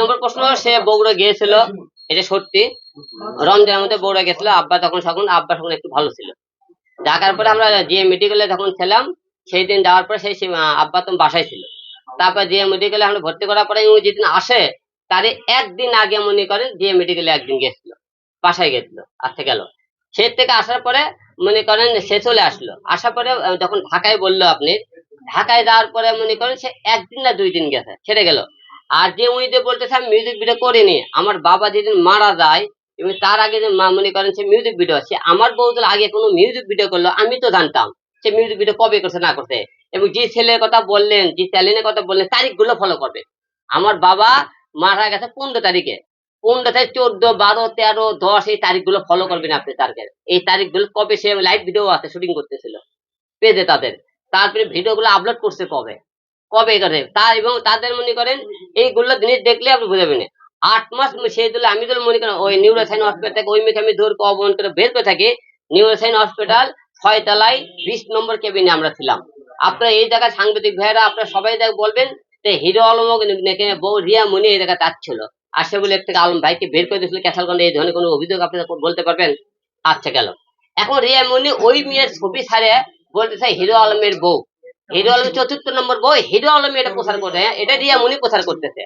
নম্বর প্রশ্ন, সে বগুড়া গিয়েছিল এটা সত্যি, রমজানের মধ্যে বগুড়া গেছিল আব্বা তখন তখন আব্বা তখন একটু ভালো ছিল। ডাকার পরে আমরা যে মেডিকেলে যখন ছিলাম, সেই দিন যাওয়ার পরে সেই আব্বা তো বাসায় ছিল। তারপর যে মেডিকেলে আমরা ভর্তি করার পরে ও যেদিন আসে তার একদিন আগে মনে করেন যে মেডিকেলে একদিন গেছিল বাসায় গেছিল আসতে গেল। সে থেকে আসার পরে মনে করেন সে চলে আসলো। আসার পরে যখন ঢাকায় বলল আপনি, ঢাকায় যাওয়ার পরে মনে করেন সে একদিন না দুই দিন গেছে, ছেড়ে গেল। আর যে উনি বলতেছে আমি মিউজিক ভিডিও করিনি। আমার বাবা যেদিন মারা যায়, এবং তার আগে যে মা মনে করেন সে মিউজিক ভিডিও সে আমার বউদের আগে কোনো মিউজিক ভিডিও করল, আমি তো জানতাম সে মিউজিক ভিডিও কবে করছে, না করছে। এবং যে ছেলের কথা বললেন, যে চ্যানেলের কথা বললেন, তারিখগুলো ফলো করবে। আমার বাবা মারা গেছে পনেরো তারিখে। পনেরো তারিখ চোদ্দ, বারো, তেরো, দশ, এই তারিখগুলো ফলো করবেন আপনি তারিখের এই তারিখগুলো কবে সে লাইভ ভিডিও আছে শুটিং করতেছিল। পেজে তাদের। তারপরে ভিডিওগুলো আপলোড করছে কবে? কবে করে তা এবং তাদের মনে করেন এইগুলো জিনিস দেখলে আপনি বুঝাবেন আট মাস সেই দিলে আমি তো মনে করেন, ওই নিউরোসাইন হসপিটাল থেকে ওই মেয়েকে আমি ধর অবহন করে বের করে থাকি। নিউরোসাইন হসপিটাল ছয়তলায় বিশ নম্বর কেবিনে আমরা ছিলাম। আপনারা এই জায়গায় সাংবাদিক ভাইয়েরা, আপনারা সবাই দেখ বলবেন যে হিরো আলমক নাকি বউ রিয়া মনি এই জায়গায় যাচ্ছিল। আর সে বলে থেকে আলম ভাইকে বের করে দিয়েছিল ক্যাসালগঞ্জে এই ধরনের কোনো অভিযোগ আপনারা বলতে পারবেন? আচ্ছা গেল। এখন রিয়া মনি ওই মেয়ের ছবি ছাড়ে বলতেছে হিরো আলমের বউ। হিরো আলমের চতুর্থ নম্বর বই হিরো আলম এটা প্রচার করে হ্যাঁ, এটা রিয়া মনি প্রচার করতেছে।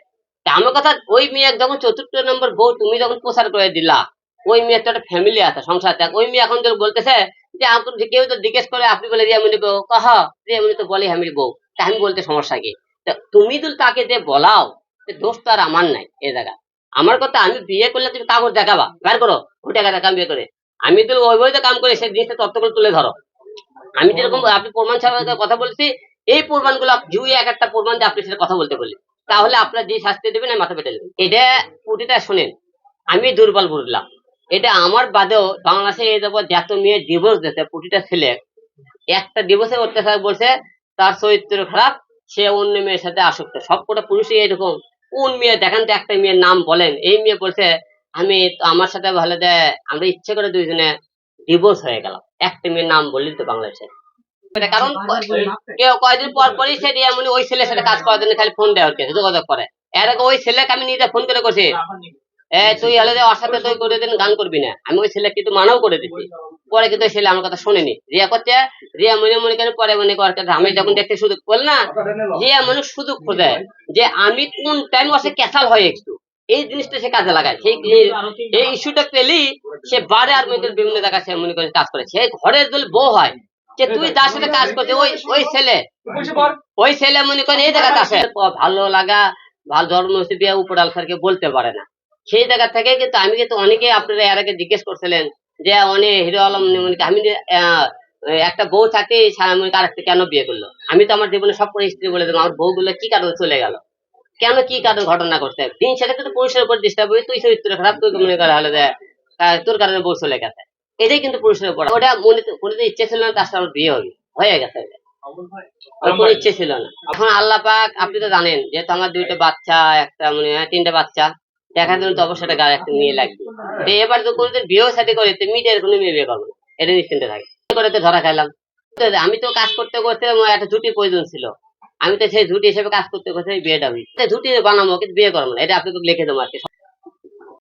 আমার কথা ওই মেয়ে যখন চতুর্থ নম্বর বউ তুমি যখন প্রচার করে দিলা ওই মেয়ের তো একটা ফ্যামিলি আছে সংসার আছে ওই মেয়ে এখন তো বলতেছে যে আপনি কেউ তো জিজ্ঞেস করে আপনি বলে রিয়ামণি বউ কহ রিয়ামণি তো বলে আমি বউ তা আমি বলতে সমস্যা কি? তা তুমি তো তাকে যে বলাও যে দোষ তো আর আমার নাই এ জায়গা। আমার কথা আমি বিয়ে করলে তুমি কাগজ দেখাবা বের করো ওই টাকা টাকা বিয়ে করে। আমি তো ওই বইতে কাম করে সেই জিনিসটা তত্ত্ব করে তুলে ধরো। আমি যেরকম আপনি প্রমাণ ছাড়া কথা বলছি, এই প্রমাণগুলো জুই এক একটা প্রমাণ দিয়ে আপনি সেটা কথা বলতে বলি তাহলে আপনার যে শাস্তি দেবেন, আমি মাথা পেটে দেবেন এটা প্রতিটা শোনেন, আমি দুর্বল বুঝলাম। এটা আমার বাদেও বাংলাদেশে এই যাব যত মেয়ে ডিভোর্স দিতে প্রতিটা ছেলে। একটা ডিভোর্সে অত্যাচার বলছে তার চরিত্র খারাপ, সে অন্য মেয়ের সাথে আসক্ত। সবকটা পুরুষই এরকম কোন মেয়ে, দেখেন তো একটা মেয়ের নাম বলেন। এই মেয়ে বলছে, আমি আমার সাথে ভালো দেয় আমরা ইচ্ছে করে দুইজনে ডিভোর্স হয়ে গেলাম। একটা মেয়ের নাম বললি তো বাংলাদেশে এটা কারণ কেউ কয়দিন পর পরই সে এমনি ওই ছেলের সাথে কাজ করার জন্য খালি ফোন যোগাযোগ করে। এর আগে ওই ছেলেকে আমি নিজে ফোন করে করছি এ তুই হলে ওর সাথে তুই করে দিন গান করবি না। আমি ওই ছেলে কিন্তু মানাও করে দিচ্ছি পরে কিন্তু ছেলে আমার কথা শোনেনি। রিয়া করছে রিয়া মনে মনে করে পরে মনে করে আমি যখন দেখতে সুযোগ বল না রিয়া মনে সুযোগ খোঁজে যে আমি কোন টাইম ওসে ক্যাসাল হয় একটু এই জিনিসটা সে কাজে লাগায়। সেই এই ইস্যুটা পেলেই সে বারে আর করে বিভিন্ন জায়গায় সে মনে করে কাজ করে। সে ঘরের যদি বউ হয়। যে তুই যার সাথে কাজ করছে ওই ওই ছেলে। ওই ছেলে মনে করেন এই জায়গাতে আসে। ভালো লাগা ভালো ধর্ম বিয়ে উপরাল স্যারকে বলতে পারে না। সেই জায়গা থেকে কিন্তু আমি কিন্তু অনেকে আপনারা এর আগে জিজ্ঞেস করছিলেন যে অনেক হিরো আলম মনে আমি একটা বউ থাকে আরেকটা কেন বিয়ে করল? আমি তো আমার জীবনে সব করে স্ত্রী বলে দিলাম। আমার বউগুলো কি কারণে চলে গেল? কেন কি কারণে ঘটনা করতে দিন সেটাতে তো পুরুষের উপর ডিস্টার্ব হয়ে তুই চরিত্র খারাপ, তুই মনে করা হলো যে তোর কারণে বউ চলে গেছে। এটাই কিন্তু পুরুষের উপর। ওটা মনে কোনো ইচ্ছে ছিল না তার সাথে বিয়ে হবে। হয়ে গেছে। ইচ্ছে ছিল না। এখন আল্লাহ পাক, আপনি তো জানেন, যেহেতু আমার দুইটা বাচ্চা, একটা মানে তিনটা বাচ্চা, দেখার জন্য তো অবশ্যই একটা গায়ে একটা মেয়ে লাগবে। এবার তো কোনোদিন বিয়েও সাথে করে, তো মিডিয়ার কোনো মেয়ে বিয়ে করব এটা নিশ্চিন্তে থাকে। করে তো ধরা খাইলাম। তো আমি তো কাজ করতে করতে একটা জুটির প্রয়োজন ছিল। আমি তো সেই ঝুটি হিসেবে কাজ করতে করতে বিয়েটা হই ঝুটি বানাবো, কিন্তু বিয়ে করব না, এটা আপনাকে লিখে দেবো আর কি।